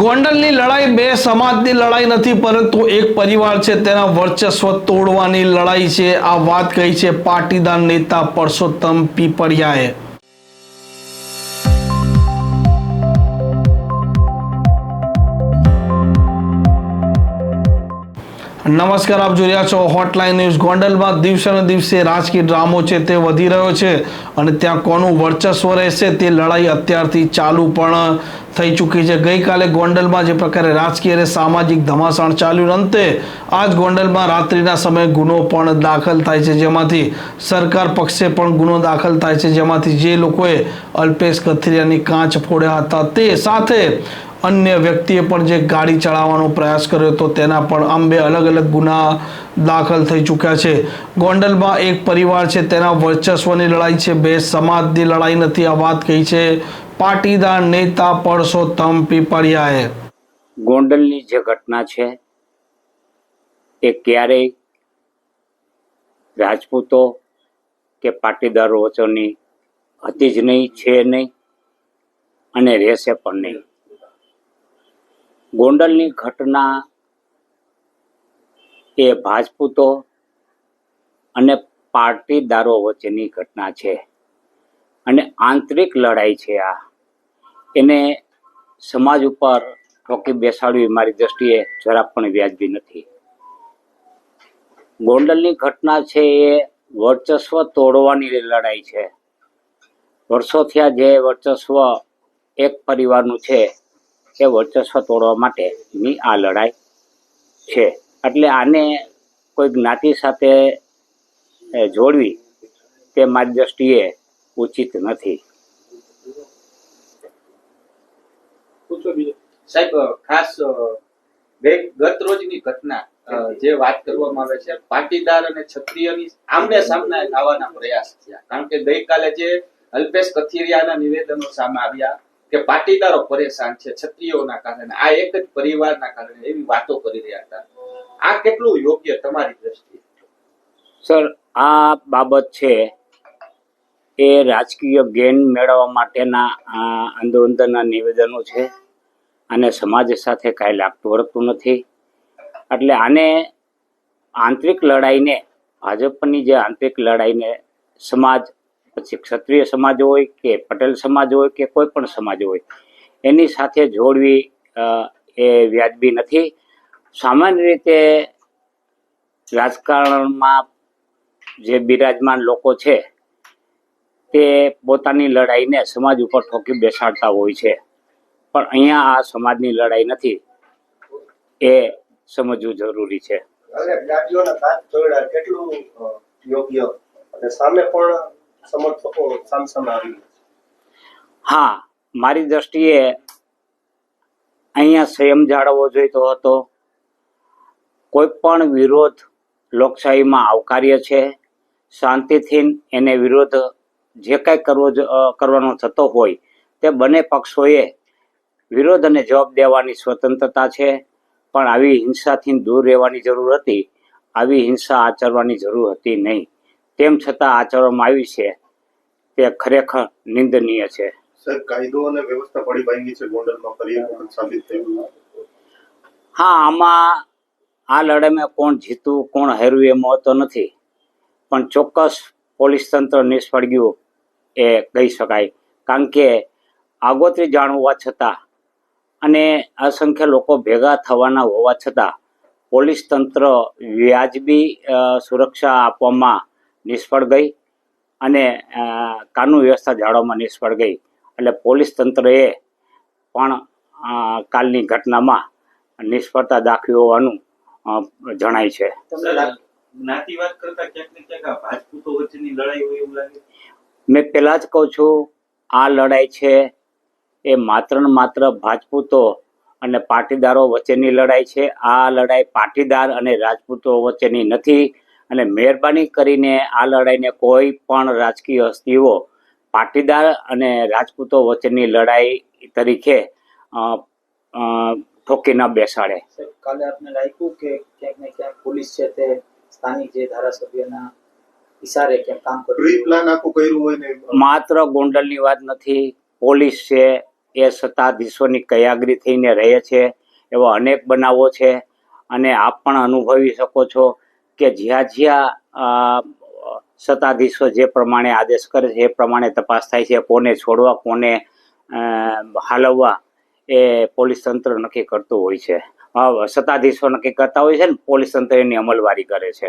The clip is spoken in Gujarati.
ગોંડલની લડાઈ બે સમાજની લડાઈ નથી, પરંતુ એક પરિવાર છે, તેના વર્ચસ્વ તોડવાની લડાઈ છે. આ વાત કહી છે પાટીદાર નેતા પરસોત્તમ પીપળિયાએ. નમસ્કાર, આપ જોઈ રહ્યા છો હોટલાઇન ન્યૂઝ ગોંડલમાં દિવસે ને દિવસે રાજકીય ડ્રામો છે, તે વધી રહ્યો છે અને ત્યાં કોનું વર્ચસ્વ રહેશે તે લડાઈ અત્યારથી ચાલુ પણ થઈ ચૂકી છે. ગઈકાલે ગોંડલમાં જે પ્રકારે રાજકીય અને સામાજિક ધમાસાણ ચાલ્યું, અંતે આજ ગોંડલમાં રાત્રિના સમયે ગુનો પણ દાખલ થાય છે. જેમાંથી સરકાર પક્ષે પણ ગુનો દાખલ થાય છે. જેમાંથી જે લોકોએ અલ્પેશ કથિરિયાની કાંચ ફોડ્યા હતા તે સાથે અન્ય વ્યક્તિએ પણ જે ગાડી ચલાવવાનો પ્રયાસ કર્યો હતો, તેના પણ આમ બે અલગ અલગ ગુના દાખલ થઈ ચૂક્યા છે. ગોંડલમાં એક પરિવાર છે. તેના વર્ચસ્વની લડાઈ છે. બે સમાજની લડાઈ નથી. આ વાત કહી છે પાટીદાર નેતા પરસોત્તમ પીપળિયાએ. ગોંડલની જે ઘટના છે, એ ક્યારેય રાજપૂતો કે પાટીદારો વચ્ચેની હતી જ નહીં, છે નહીં અને રહેશે પણ નહીં. ગોંડલની ઘટના એ ભાજપૂતો અને પાટીદારો વચ્ચેની ઘટના છે. અને આંતરિક લડાઈ છે આ. એને સમાજ ઉપર ઠોકી બેસાડવી મારી દ્રષ્ટિએ જરા પણ વ્યાજબી નથી. ગોંડલની ઘટના છે એ વર્ચસ્વ તોડવાની લડાઈ છે. વર્ષો થયા જે વર્ચસ્વ એક પરિવારનું છે, એ વર્ચસ્વ તોડવા માટેની આ લડાઈ છે. એટલે આને કોઈ જ્ઞાતિ સાથે જોડવી તે મારી દ્રષ્ટિએ ઉચિત નથી. પૂછો બીજો. સાહેબ ખાસ ગત રોજની ઘટના જે વાત કરવામાં આવે છે, પાટીદાર અને ક્ષત્રિયની આમને સામને લાવવાના પ્રયાસ થયા. કારણ કે ગઈકાલે જે અલ્પેશ કથિરિયાના નિવેદનો સામે આવ્યા કે પાટીદારો પરેશાન છે ક્ષત્રિયોના કારણે, આ એક જ પરિવારના કારણે એવી વાતો કરી રહ્યા હતા. આ કેટલું યોગ્ય તમારી દ્રષ્ટિએ? સર, આ બાબત છે એ રાજકીય ગેન મેળવવા માટેના આ અંદરોઅંદરના નિવેદનો છે અને સમાજ સાથે કાંઈ લાગતું વળગતું નથી. એટલે આને આંતરિક લડાઈને, ભાજપની જે આંતરિક લડાઈને સમાજ, પછી ક્ષત્રિય સમાજ હોય કે પટેલ સમાજ હોય કે કોઈ પણ સમાજ હોય, એની સાથે જોડવી એ વ્યાજબી નથી. સામાન્ય રીતે રાજકારણમાં જે બિરાજમાન લોકો છે તે પોતાની લડાઈને સમાજ ઉપર ઠોકી બેસાડતા હોય છે. પણ અહીંયા આ સમાજની લડાઈ નથી. એ સમજવું જરૂરી છે. હા મારી દ્રષ્ટિએ અહીંયા સંયમ જાળવવો જોઈતો હતો. કોઈ પણ વિરોધ લોકશાહીમાં આવકાર્ય છે. શાંતિથી એને વિરોધ જે કાંઈ કરવો કરવાનો થતો હોય તે બંને પક્ષોએ વિરોધ અને જવાબ દેવાની સ્વતંત્રતા છે. પણ આવી હિંસાથી દૂર રહેવાની જરૂર હતી. આવી હિંસા આચરવાની જરૂર હતી નહીં. તેમ છતાં આચરવામાં આવી છે. તે ખરેખર નિંદનીય છે. સર કાયદો અને વ્યવસ્થા પડી ભાંગી છે ગોંડલમાં ફરી સાબિત થયું. હા આમાં આ લડાઈમાં કોણ જીતું કોણ હાર્યું એ મહત્વ નથી. પણ ચોક્કસ પોલીસ તંત્ર નિષ્ફળ ગયું. એ કહી શકાય. કારણ કે આગોતરી જાણ હોવા છતાં અને અસંખ્ય લોકો ભેગા થવાના હોવા છતાં પોલીસ તંત્ર વ્યાજબી સુરક્ષા આપવામાં નિષ્ફળ ગઈ અને કાનૂન વ્યવસ્થા જાળવવામાં નિષ્ફળ ગઈ. એટલે પોલીસ તંત્રએ પણ કાલની ઘટનામાં નિષ્ફળતા દાખવી હોવાનું જણાય છે. મેં પહેલાં જ કહું છું, આ લડાઈ છે, એ માત્ર ને માત્ર ભાજપૂતો અને પાટીદારો વચ્ચેની લડાઈ છે. આ લડાઈ પાટીદાર અને રાજપૂતો વચ્ચેની નથી અને મહેરબાની કરીને આ લડાઈને કોઈ પણ રાજકીય હસ્તીઓ પાટીદાર અને રાજપૂતો વચ્ચેની લડાઈ તરીકે ઠોકી ન બેસાડે. કાલે આપને લાગ્યું કે ક્યાંક ને ક્યાંક પોલીસ છે તે સ્થાનિક જે ધારાસભ્યના ઇશારે કામ કરી પ્રી પ્લાન આખું કર્યું હોય ને? માત્ર ગોંડલની વાત નથી પોલીસ છે એ સત્તાધીશોની કયાગરી થઈને રહે છે એવા અનેક બનાવો છે. અને આપ પણ અનુભવી શકો છો કે જ્યાં જ્યાં સત્તાધીશો જે પ્રમાણે આદેશ કરે છે એ પ્રમાણે તપાસ થાય છે કોને છોડવા કોને હાલવવા એ પોલીસ તંત્ર નક્કી કરતું હોય છે. સત્તાધીશો નક્કી કરતા હોય છે ને પોલીસ તંત્ર એની અમલવારી કરે છે.